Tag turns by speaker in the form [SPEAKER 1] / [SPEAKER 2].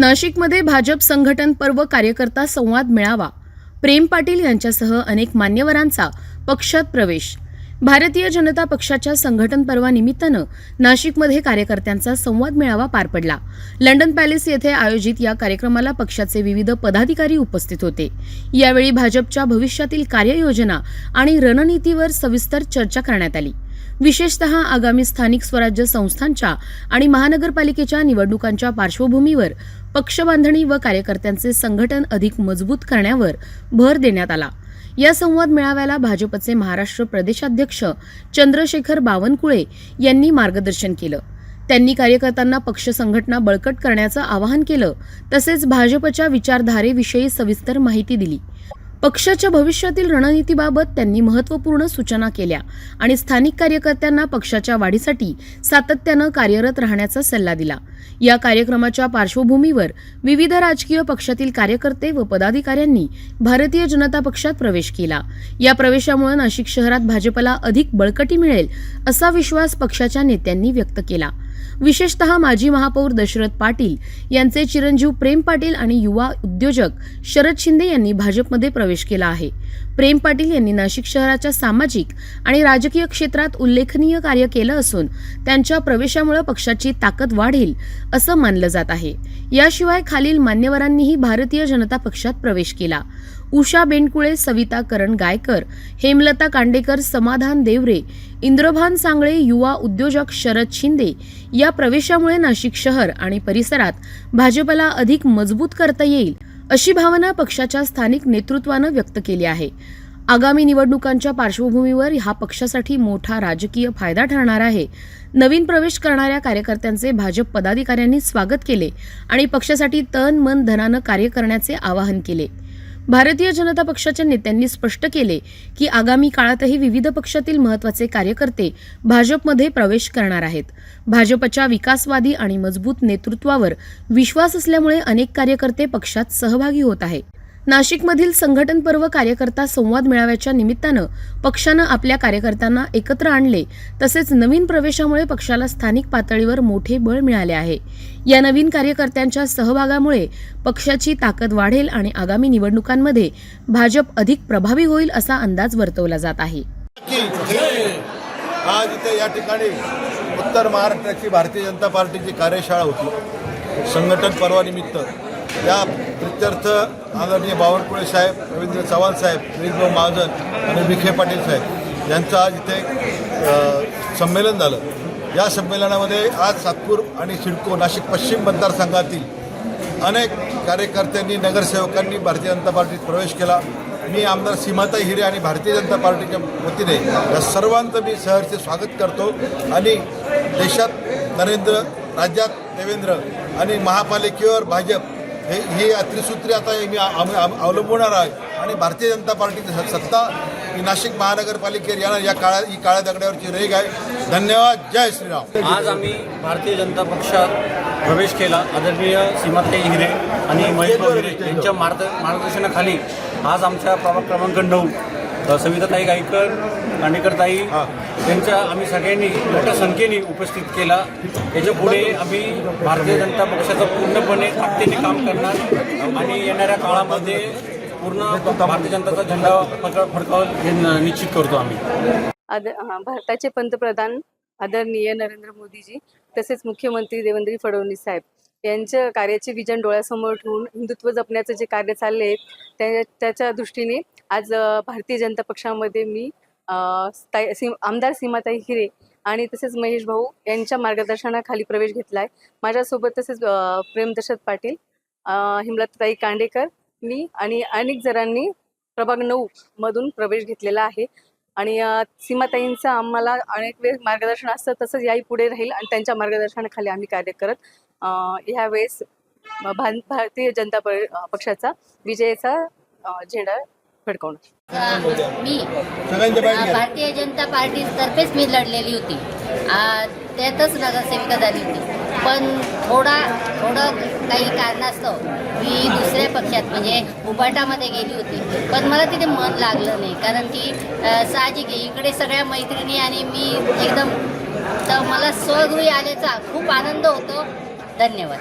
[SPEAKER 1] नाशिकमध्ये भाजप संघटन पर्व कार्यकर्ता संवाद मेळावा. प्रेम पाटील यांच्यासह अनेक मान्यवरांचा पक्षात प्रवेश. भारतीय जनता पक्षाच्या संघटन पर्वानिमित्तानं नाशिकमध्ये कार्यकर्त्यांचा संवाद मेळावा पार पडला. लंडन पॅलेस येथे आयोजित या कार्यक्रमाला पक्षाचे विविध पदाधिकारी उपस्थित होते. यावेळी भाजपच्या भविष्यातील कार्ययोजना आणि रणनीतीवर सविस्तर चर्चा करण्यात आली. विशेषतः आगामी स्थानिक स्वराज्य संस्थांच्या आणि महानगरपालिकेच्या निवडणुकांच्या पार्श्वभूमीवर पक्षबांधणी व कार्यकर्त्यांचे संघटन अधिक मजबूत करण्यावर भर देण्यात आला. या संवाद मेळाव्याला भाजपचे महाराष्ट्र प्रदेशाध्यक्ष चंद्रशेखर बावनकुळे यांनी मार्गदर्शन केलं. त्यांनी कार्यकर्त्यांना पक्ष संघटना बळकट करण्याचं आवाहन केलं. तसेच भाजपच्या विचारधारेविषयी सविस्तर माहिती दिली. पक्षाच्या भविष्यातील रणनीतीबाबत त्यांनी महत्त्वपूर्ण सूचना केल्या आणि स्थानिक कार्यकर्त्यांना पक्षाच्या वाढीसाठी सातत्यानं कार्यरत राहण्याचा सल्ला दिला. या कार्यक्रमाच्या पार्श्वभूमीवर विविध राजकीय पक्षातील कार्यकर्ते व पदाधिकाऱ्यांनी भारतीय जनता पक्षात प्रवेश केला. या प्रवेशामुळे नाशिक शहरात भाजपला अधिक बळकटी मिळेल असा विश्वास पक्षाच्या नेत्यांनी व्यक्त केला. विशेषतः माजी महापौर दशरथ पाटील यांचे चिरंजीव प्रेम पाटील आणि युवा उद्योजक शरद शिंदे यांनी भाजपमध्ये प्रवेश केला आहे. प्रेम पाटील यांनी नाशिक शहराच्या सामाजिक आणि राजकीय क्षेत्रात उल्लेखनीय कार्य केलं असून त्यांच्या प्रवेशामुळे पक्षाची ताकद वाढेल असं मानलं जात आहे. याशिवाय खालील मान्यवरांनीही भारतीय जनता पक्षात प्रवेश केला. उषा बेंडकुळे सविता करण गायकर हेमलता कांडेकर समाधान देवरे इंद्रभान सांगळे युवा उद्योजक शरद शिंदे या प्रवेशामुळे नाशिक शहर आणि परिसरात भाजपला अधिक मजबूत करता येईल अशी भावना पक्षाच्या स्थानिक नेतृत्वानं व्यक्त केली आहे. आगामी निवडणुकांच्या पार्श्वभूमीवर हा पक्षासाठी मोठा राजकीय फायदा ठरणार आहे. नवीन प्रवेश करणाऱ्या कार्यकर्त्यांचे भाजप पदाधिकाऱ्यांनी स्वागत केले आणि पक्षासाठी तन मन धनानं कार्य करण्याचे आवाहन केले. भारतीय जनता पक्षाच्या नेत्यांनी स्पष्ट केले की आगामी काळातही विविध पक्षातील महत्त्वाचे कार्यकर्ते भाजपमध्ये प्रवेश करणार आहेत. भाजपच्या विकासवादी आणि मजबूत नेतृत्वावर विश्वास असल्यामुळे अनेक कार्यकर्ते पक्षात सहभागी होत आहे नाशिकमधील संघटन पर्व कार्यकर्ता संवाद मेळाव्याच्या निमित्तानं पक्षानं आपल्या कार्यकर्त्यांना एकत्र आणले. तसेच नवीन प्रवेशामुळे पक्षाला स्थानिक पातळीवर मोठे बळ मिळाले आहे. या नवीन कार्यकर्त्यांच्या सहभागामुळे पक्षाची ताकद वाढेल आणि आगामी निवडणुकांमध्ये भाजप अधिक प्रभावी होईल असा अंदाज वर्तवला जात आहे.
[SPEAKER 2] आज इथे या ठिकाणी उत्तर महाराष्ट्राची भारतीय जनता पार्टीची कार्यशाळा होती. संघटन पर्वानिमित्त या प्रित्यर्थ आदरणीय बावनकुळे साहेब रवींद्र चव्हाण साहेब दिलीपभाऊ महाजन आणि विखे पाटील साहेब यांचं आज इथे संमेलन झालं. या संमेलनामध्ये आज सातपूर आणि सिडको नाशिक पश्चिम मतदारसंघातील अनेक कार्यकर्त्यांनी नगरसेवकांनी भारतीय जनता पार्टीत प्रवेश केला. मी आमदार सीमाताई हिरे आणि भारतीय जनता पार्टीच्या वतीने या सर्वांचं मी सहर्ष स्वागत करतो आणि देशात नरेंद्र राज्यात देवेंद्र आणि महापालिकेवर भाजप हे ही त्रिसूत्री आता मी आम्ही अवलंबणार आहे आणि भारतीय जनता पार्टीची स- सत्ता ही नाशिक महानगरपालिकेवर येणार या काळा ही काळ्या दगडावरची रेग आहे. धन्यवाद. जय श्रीराम.
[SPEAKER 3] आज आम्ही भारतीय जनता पक्षात प्रवेश केला. आदरणीय सीमाताई हिरे आणि महेश हिरे यांच्या मार्ग मार्गदर्शनाखाली आज आमच्या प्रभाग क्रमांक नऊ सविताताई गायकर कांडेकरताई यांच्या आम्ही सगळ्यांनी मोठ्या संख्येने उपस्थित केला. याच्यापुढे आम्ही भारतीय जनता पक्षाचं पूर्णपणे ताकदीने काम करणार आणि येणाऱ्या काळामध्ये पूर्ण भारतीय जनताचा झेंडा फडक फडकावल हे निश्चित करतो आम्ही.
[SPEAKER 4] आद भारताचे पंतप्रधान आदरणीय नरेंद्र मोदीजी तसेच मुख्यमंत्री देवेंद्र फडणवीस साहेब. यांच्या कार्याचे विजन डोळ्यासमोर ठेवून हिंदुत्व जपण्याचं जे कार्य चालले आहे त्या त्याच्या दृष्टीने आज भारतीय जनता पक्षामध्ये मी ताई- सी आमदार सीमाताई हिरे आणि तसेच महेश भाऊ यांच्या मार्गदर्शनाखाली प्रवेश घेतला आहे माझ्यासोबत तसेच प्रेमदशरथ पाटील हिमलताई कांडेकर मी आणि अनेक जणांनी प्रभाग नऊ मधून प्रवेश घेतलेला आहे. आणि सीमाताईंचं आम्हाला अनेक वेळ मार्गदर्शन असतं तसंच याही पुढे राहील आणि त्यांच्या मार्गदर्शनाखाली आम्ही कार्य करत ह्यावेळेस भारतीय जनता पक्षाचा विजयाचा झेंडा फडकवणार.
[SPEAKER 5] मी. भारतीय जनता पार्टी तर्फेच मी लढलेली होती. आ, त्यातच नगरसेविका झाली होती. पण थोडा थोडं काही कारणास्तव मी दुसऱ्या पक्षात म्हणजे उबाटामध्ये गेली होती. पण मला तिथे मन लागलं नाही. कारण की साहजिक आहे. इकडे सगळ्या मैत्रिणी आणि मी एकदम तर मला स्वगृही आल्याचा खूप आनंद होतो. धन्यवाद.